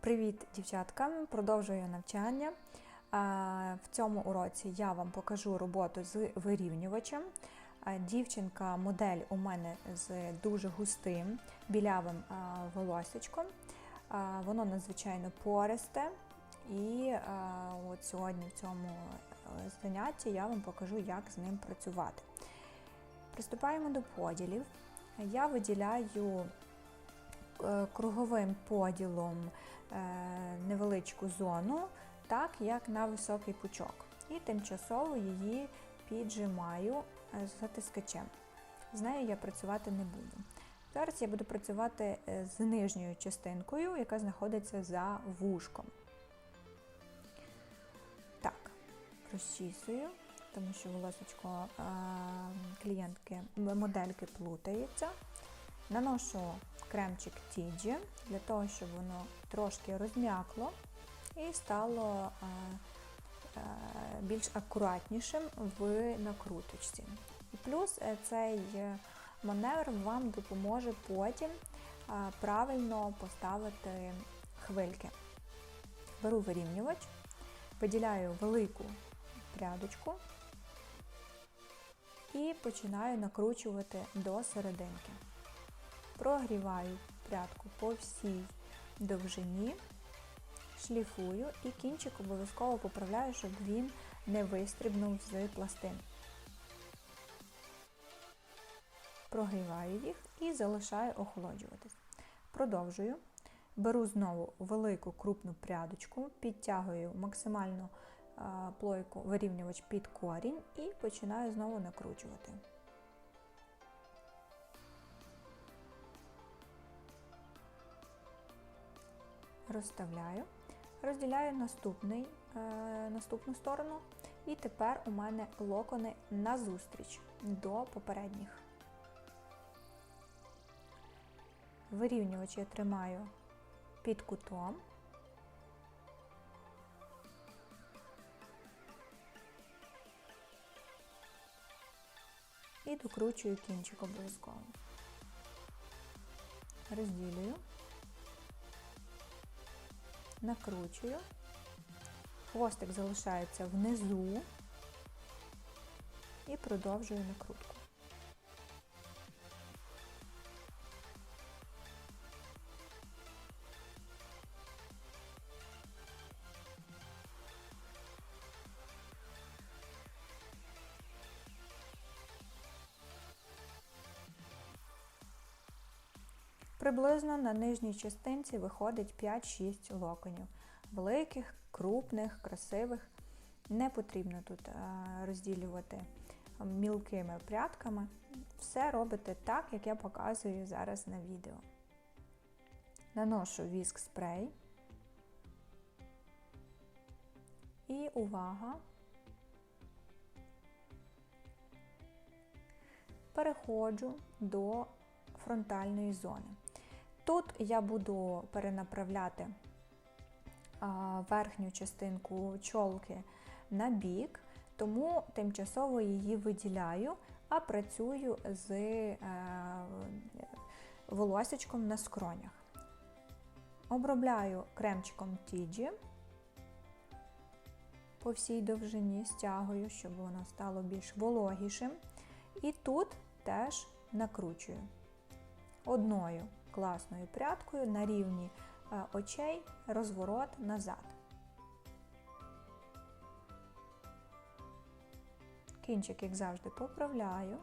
Привіт, дівчатка! Продовжую навчання. В цьому уроці я вам покажу роботу з вирівнювачем. Дівчинка, модель у мене з дуже густим білявим волосечком. Воно надзвичайно пористе. І от сьогодні в цьому е, занятті я вам покажу, як з ним працювати. Приступаємо до поділів. Я виділяю е, круговим поділом невеличку зону, так як на високий пучок. І тимчасово її піджимаю е, затискачем. З нею я працювати не буду. Зараз я буду працювати е, з нижньою частинкою, яка знаходиться за вушком. Так, розчісую, тому що волосечко е, клієнтки, модельки плутається. Наношу кремчик Тіджі для того, щоб воно трошки розм'якло і стало е, е, більш акуратнішим в накруточці. І плюс е, цей маневр вам допоможе потім правильно поставити хвильки. Беру вирівнювач, виділяю велику прядочку і починаю накручувати до серединки. Прогріваю прядку по всій довжині, шліфую і кінчик обов'язково поправляю, щоб він не вистрибнув з пластин. Прогріваю їх і залишаю охолоджуватись. Продовжую. Беру знову велику крупну прядочку, підтягую максимально плойку вирівнювач під корінь і починаю знову накручувати. Розставляю, розділяю наступний, е, наступну сторону, і тепер у мене локони назустріч до попередніх. Вирівнювач я тримаю під кутом. І докручую кінчик обов'язково. Розділюю, накручую, хвостик залишається внизу і продовжую накрутку. Приблизно на нижній частинці виходить 5-6 локонів. Великих, крупних, красивих. Не потрібно тут е, розділювати мілкими прядками. Все робите так, як я показую зараз на відео. Наношу віск спрей. І увага! Переходжу до фронтальної зони. Тут я буду перенаправляти верхню частинку чолки на бік, тому тимчасово її виділяю, а працюю з е, волосечком на скронях. Обробляю кремчиком Тіджі по всій довжині, стягую, щоб воно стало більш вологішим. І тут теж накручую одною класною прядкою на рівні е, очей, розворот назад. Кінчик, як завжди, поправляю,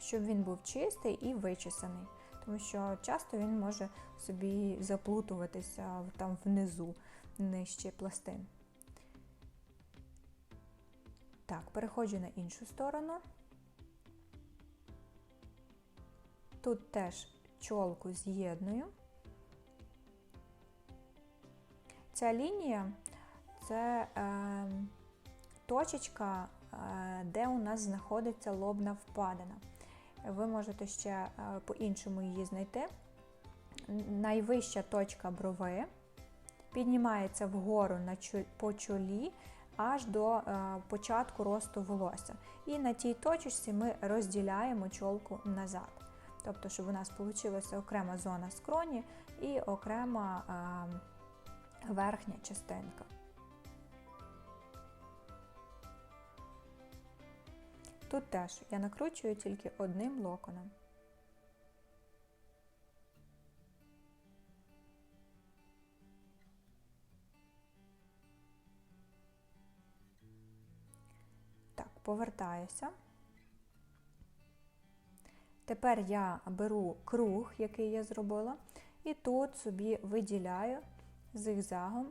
щоб він був чистий і вичесаний, тому що часто він може собі заплутуватися там внизу, нижче пластин. Так, переходжу на іншу сторону. Тут теж чолку з'єдную. Ця лінія це е, точечка, е, де у нас знаходиться лобна впадина. Ви можете ще е, по-іншому її знайти. Найвища точка брови піднімається вгору на по чолі аж до е, початку росту волосся. І на тій точці ми розділяємо чолку назад. Тобто, щоб у нас вийшла окрема зона скроні і окрема а, верхня частинка. Тут теж я накручую тільки одним локоном. Так, повертаюся. Тепер я беру круг, який я зробила, і тут собі виділяю зигзагом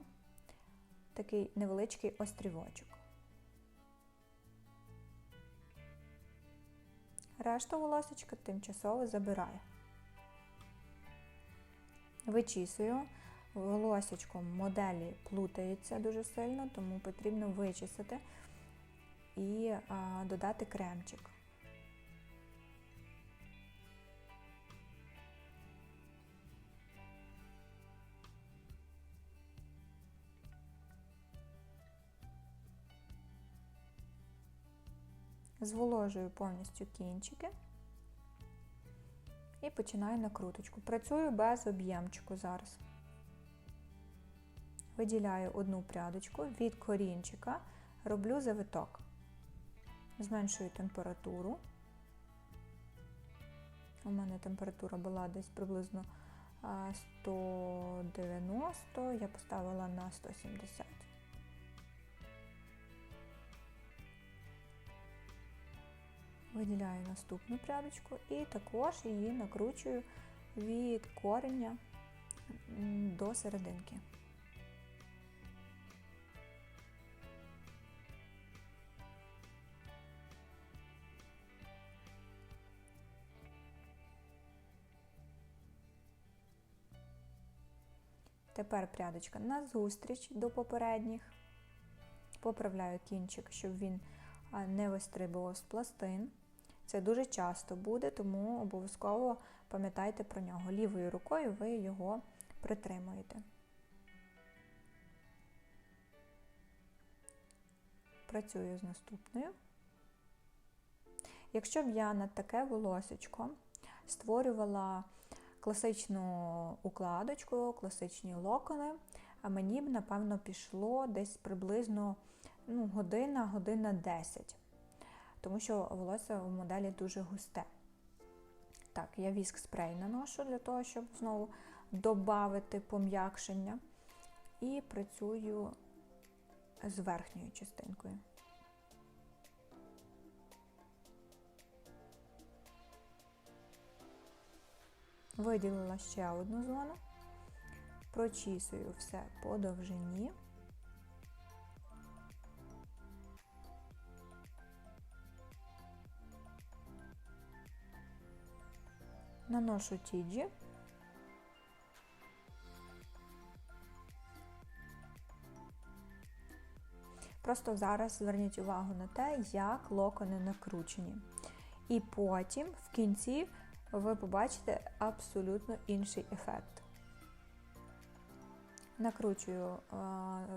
такий невеличкий острівочок. Решту волосечка тимчасово забираю. Вичісую. Волосечком моделі плутається дуже сильно, тому потрібно вичистити і а, додати кремчик. Зволожую повністю кінчики і починаю накруточку. Працюю без об'ємчику зараз. Виділяю одну прядочку від корінчика, роблю завиток. Зменшую температуру. У мене температура була десь приблизно 190, я поставила на 170. Виділяю наступну прядочку і також її накручую від кореня до серединки. Тепер прядочка назустріч до попередніх. Поправляю кінчик, щоб він не вистрибував з пластин. Це дуже часто буде, тому обов'язково пам'ятайте про нього. Лівою рукою ви його притримуєте. Працюю з наступною. Якщо б я на таке волосечко створювала класичну укладочку, класичні локони, а мені б, напевно, пішло десь приблизно ну, година, година 10 тому що волосся в моделі дуже густе. Так, я віск спрей наношу для того, щоб знову додати пом'якшення. І працюю з верхньою частинкою. Виділила ще одну зону, прочісую все по довжині. Наношу тіджі. Просто зараз зверніть увагу на те, як локони накручені. І потім в кінці ви побачите абсолютно інший ефект. Накручую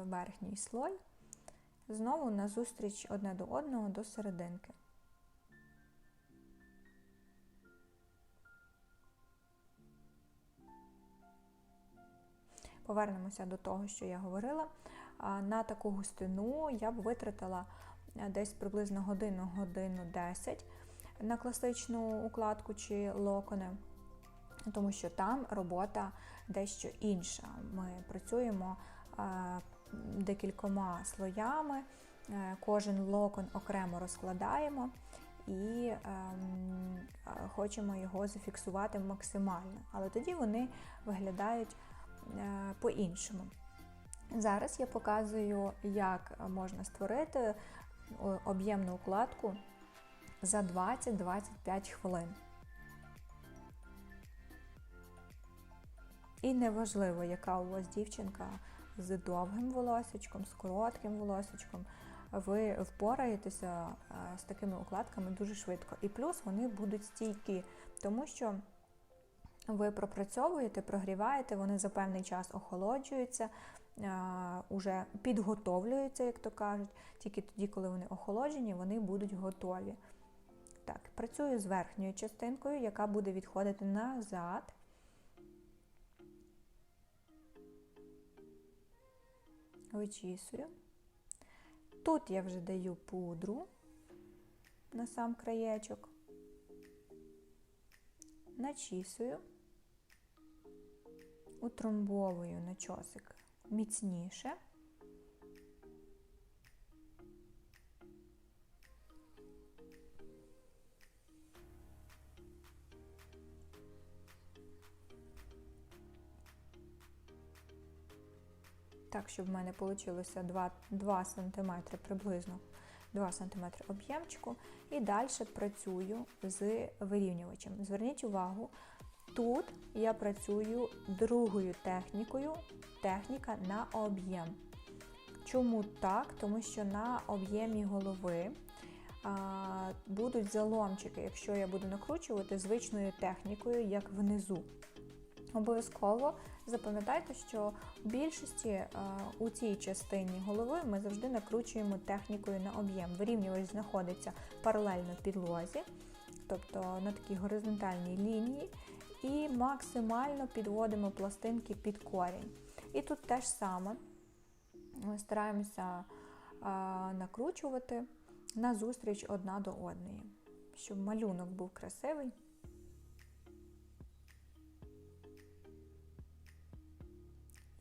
верхній слой, знову назустріч одне до одного до серединки. Повернемося до того, що я говорила. На таку густину я б витратила е, десь приблизно годину-годину 10 на класичну укладку чи локони, тому що там робота дещо інша. Ми працюємо е, декількома слоями, е, кожен локон окремо розкладаємо. І ем, хочемо його зафіксувати максимально. Але тоді вони виглядають по-іншому. Зараз я показую, як можна створити е, об'ємну укладку за 20-25 хвилин. І неважливо, яка у вас дівчинка з довгим волосечком, з коротким волосечком, ви впораєтеся е, з такими укладками дуже швидко. І плюс вони будуть стійкі, тому що ви пропрацьовуєте, прогріваєте, вони за певний час охолоджуються, уже підготовлюються, як то кажуть. Тільки тоді, коли вони охолоджені, вони будуть готові. Так, працюю з верхньою частинкою, яка буде відходити назад. Вичісую. Тут я вже даю пудру на сам краєчок, начісую, утрамбовую начосик міцніше. Так, щоб в мене вийшло 2, 2 см приблизно 2 см об'ємчику. І далі працюю з вирівнювачем. Зверніть увагу, тут я працюю другою технікою, техніка на об'єм. Чому так? Тому що на об'ємі голови а, будуть заломчики, якщо я буду накручувати звичною технікою, як внизу. Обов'язково запам'ятайте, що в більшості а, у цій частині голови ми завжди накручуємо технікою на об'єм. Вирівнювач знаходиться паралельно підлозі, тобто на такій горизонтальній лінії, і максимально підводимо пластинки під корінь. І тут теж саме ми стараємося накручувати назустріч одна до одної, щоб малюнок був красивий.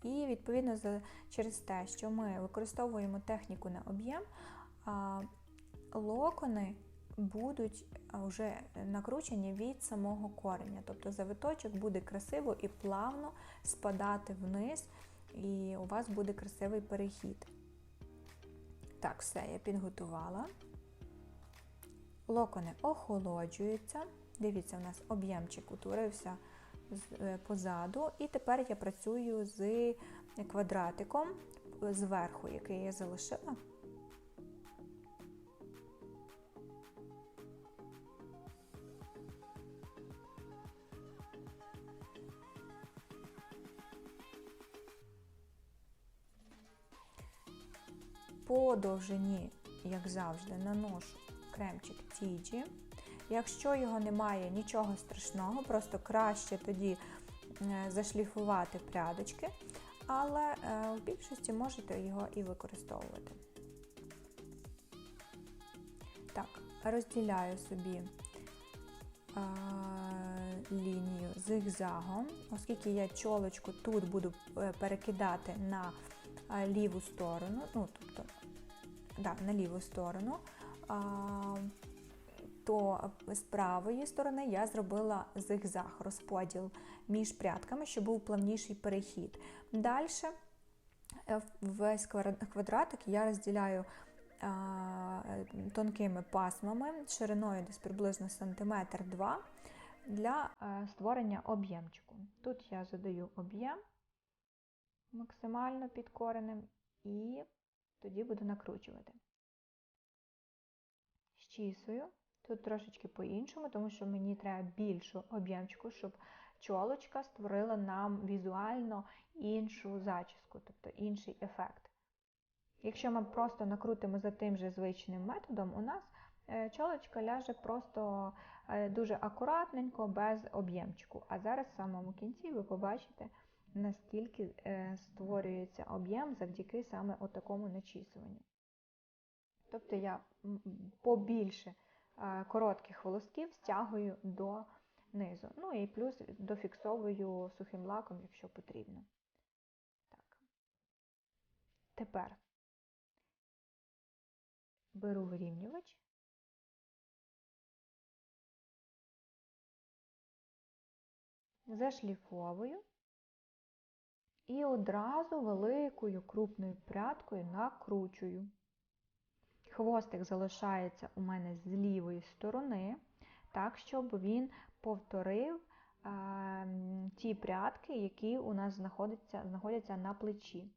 І, відповідно, через те, що ми використовуємо техніку на об'єм, локони будуть вже накручені від самого кореня. Тобто завиточок буде красиво і плавно спадати вниз, і у вас буде красивий перехід. Так, все, я підготувала. Локони охолоджуються. Дивіться, у нас об'ємчик утворився позаду. І тепер я працюю з квадратиком зверху, який я залишила. Довжині, як завжди, наношу кремчик Тіджі. Якщо його немає, нічого страшного, просто краще тоді е, зашліфувати прядочки, але е, в більшості можете його і використовувати. Так, розділяю собі а, лінію зигзагом, оскільки я чолочку тут буду е, перекидати на ліву сторону, ну, тобто, да, на ліву сторону. То з правої сторони я зробила зигзаг, розподіл між прядками, щоб був плавніший перехід. Далі е, весь квадратик я розділяю тонкими пасмами, шириною десь приблизно сантиметр 2 для е, створення об'ємчику. Тут я задаю об'єм максимально під коренем і тоді буду накручувати. Щісую. Тут трошечки по-іншому, тому що мені треба більшу об'ємчику, щоб чолочка створила нам візуально іншу зачіску, тобто інший ефект. Якщо ми просто накрутимо за тим же звичним методом, у нас е, чолочка ляже просто е, дуже акуратненько, без об'ємчику. А зараз в самому кінці ви побачите, наскільки е, створюється об'єм завдяки саме такому начісуванню. Тобто я побільше коротких волосків стягую до низу. Ну і плюс дофіксовую сухим лаком, якщо потрібно. Так. Тепер беру вирівнювач. Зашліфовую і одразу великою крупною прядкою накручую. Хвостик залишається у мене з лівої сторони, так, щоб він повторив а, ті прядки, які у нас знаходяться, знаходяться на плечі.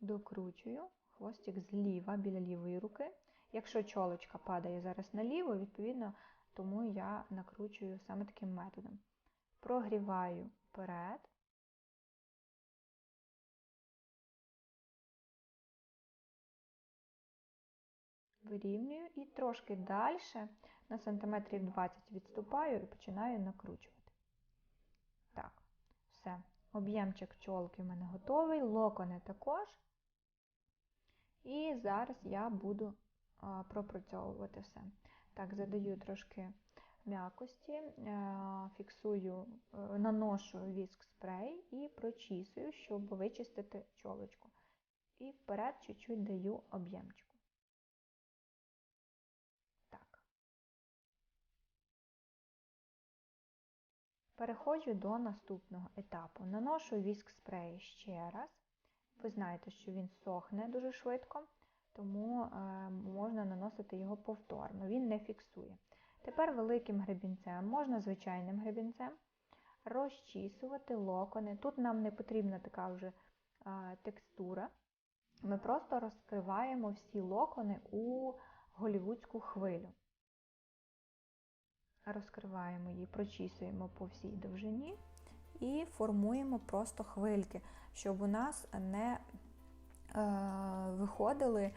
Докручую хвостик зліва біля лівої руки. Якщо чолочка падає зараз наліво, відповідно, тому я накручую саме таким методом. Прогріваю вперед. Вирівнюю і трошки далі, на сантиметрів 20 відступаю і починаю накручувати. Так, все. Об'ємчик чолки в мене готовий, локони також. І зараз я буду пропрацьовувати все. Так, задаю трошки м'якості, е, фіксую, е, наношу віск спрей і прочісую, щоб вичистити чолочку. І вперед чуть-чуть даю об'ємчику. Переходжу до наступного етапу. Наношу віск спрей ще раз. Ви знаєте, що він сохне дуже швидко, тому е, можна наносити його повторно, він не фіксує. Тепер великим гребінцем, можна звичайним гребінцем, розчісувати локони. Тут нам не потрібна така вже а, текстура. Ми просто розкриваємо всі локони у голівудську хвилю. Розкриваємо її, прочісуємо по всій довжині і формуємо просто хвильки, щоб у нас не е, виходили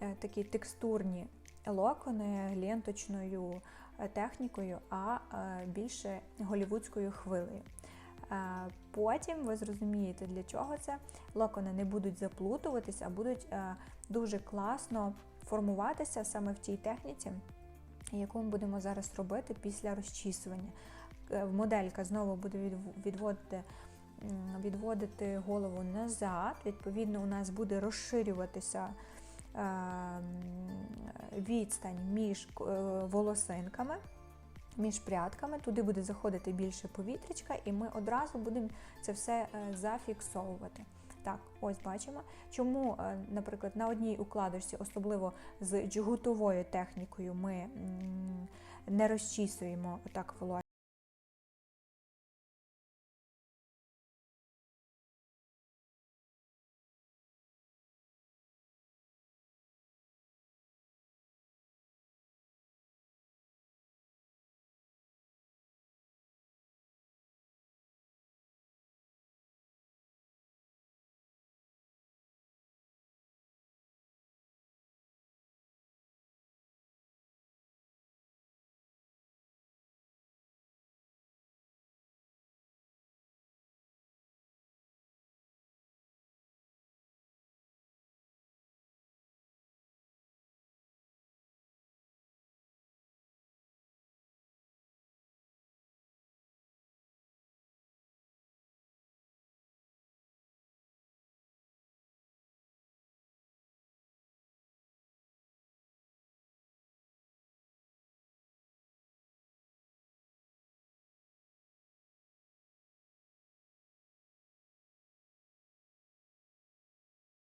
е, такі текстурні локони ленточною е, технікою, а більше голівудською хвилею. Потім ви зрозумієте, для чого це. Локони не будуть заплутуватися, а будуть дуже класно формуватися саме в тій техніці, яку ми будемо зараз робити після розчісування. Моделька знову буде відводити відводити голову назад, відповідно, у нас буде розширюватися Ем, відстань між е, волосинками, між прядками, туди буде заходити більше повітрячка, і ми одразу будемо це все е, зафіксовувати. Так, ось бачимо. Чому, е, наприклад, на одній укладочці, особливо з джгутовою технікою, ми не розчісуємо так волосся.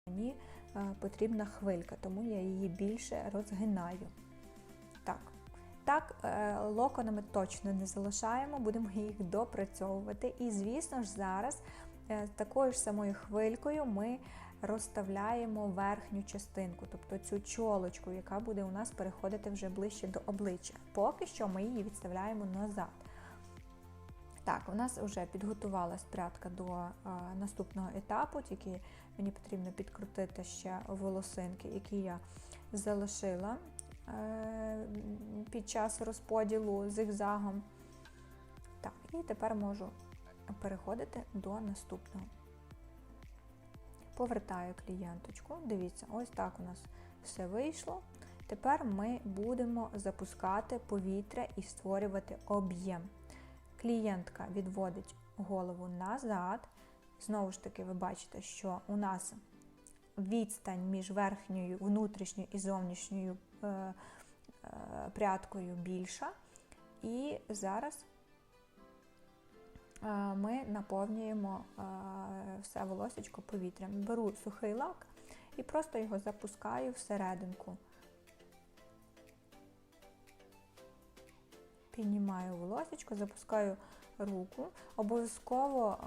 Мені е, потрібна хвилька, тому я її більше розгинаю. Так, так, е, локонами точно не залишаємо, будемо їх допрацьовувати. І, звісно ж, зараз е, такою ж самою хвилькою ми розставляємо верхню частинку, тобто цю чолочку, яка буде у нас переходити вже ближче до обличчя. Поки що ми її відставляємо назад. Так, у нас вже підготувалась прядка до а, наступного етапу, тільки мені потрібно підкрутити ще волосинки, які я залишила е, під час розподілу зигзагом. Так, і тепер можу переходити до наступного. Повертаю клієнточку. Дивіться, ось так у нас все вийшло. Тепер ми будемо запускати повітря і створювати об'єм. Клієнтка відводить голову назад. Знову ж таки, ви бачите, що у нас відстань між верхньою, внутрішньою і зовнішньою е, е, прядкою більша. І зараз е, ми наповнюємо е, все волосечко повітрям. Беру сухий лак і просто його запускаю всерединку. Піднімаю волосечко, запускаю руку. Обов'язково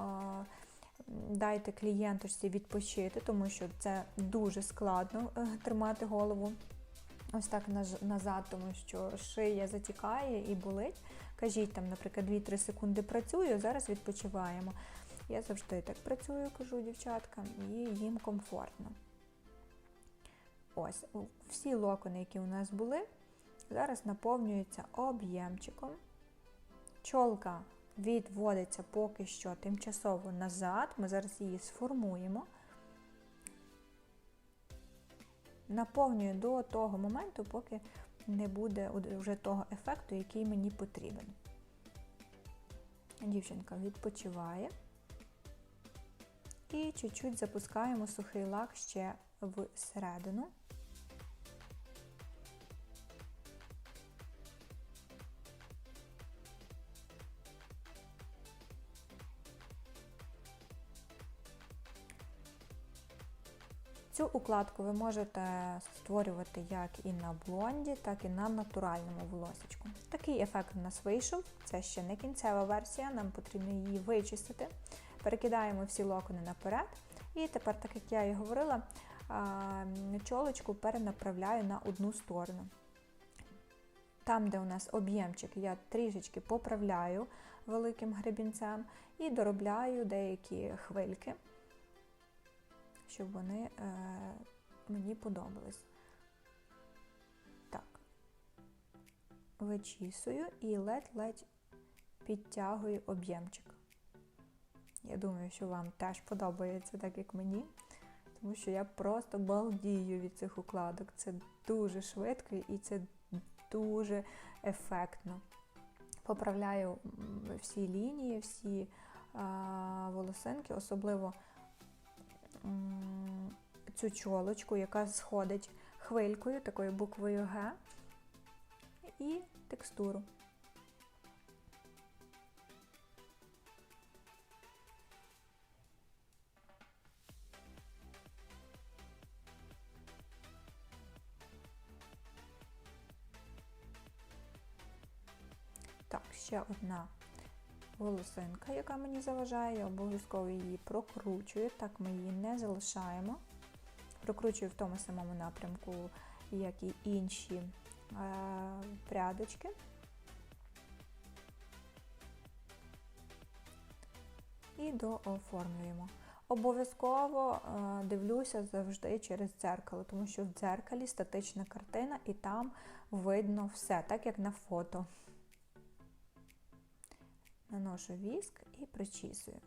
дайте клієнточці відпочити, тому що це дуже складно е, тримати голову ось так назад, тому що шия затікає і болить. Кажіть, там, наприклад, 2-3 секунди працюю, зараз відпочиваємо. Я завжди так працюю, кажу дівчаткам, і їм комфортно. ось всі локони, які у нас були, зараз наповнюються об'ємчиком. Чолка відводиться поки що тимчасово назад. Ми зараз її сформуємо. Наповнюю до того моменту, поки не буде вже того ефекту, який мені потрібен. Дівчинка відпочиває. І чуть-чуть запускаємо сухий лак ще всередину. Укладку ви можете створювати як і на блонді, так і на натуральному волосечку. Такий ефект у нас вийшов, це ще не кінцева версія, нам потрібно її вичистити. Перекидаємо всі локони наперед. І тепер, так як я і говорила, чолочку перенаправляю на одну сторону. Там, де у нас об'ємчик, я трішечки поправляю великим гребінцем і доробляю деякі хвильки щоб вони е, мені подобались. Так, вичісую і ледь-ледь підтягую об'ємчик. Я думаю, що вам теж подобається, так як мені, тому що я просто балдію від цих укладок. Це дуже швидко і це дуже ефектно. Поправляю всі лінії, всі а, волосинки, особливо цю чолочку, яка сходить хвилькою, такою буквою Г, і текстуру. Так, ще одна волосинка, яка мені заважає, я обов'язково її прокручую, так ми її не залишаємо. Прокручую в тому самому напрямку, як і інші е, прядочки. І дооформлюємо. Обов'язково е, дивлюся завжди через дзеркало, тому що в дзеркалі статична картина і там видно все, так як на фото наношу віск і причісую.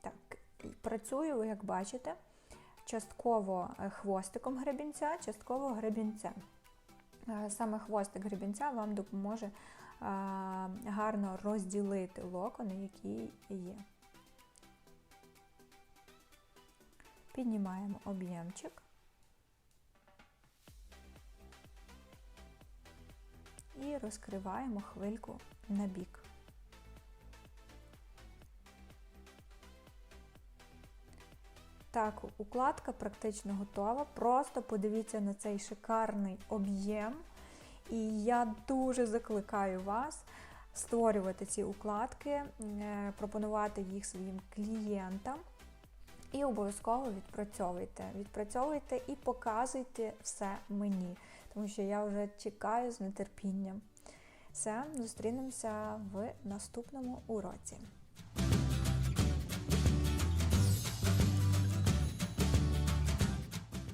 Так, працюю, як бачите, частково е, хвостиком гребінця, частково гребінцем. Е, саме хвостик гребінця вам допоможе гарно розділити локони, які є. Піднімаємо об'ємчик і розкриваємо хвильку на бік. Так, укладка практично готова. Просто подивіться на цей шикарний об'єм. І я дуже закликаю вас створювати ці укладки, е, пропонувати їх своїм клієнтам. І обов'язково відпрацьовуйте. Відпрацьовуйте і показуйте все мені, тому що я вже чекаю з нетерпінням. Все, зустрінемося в наступному уроці.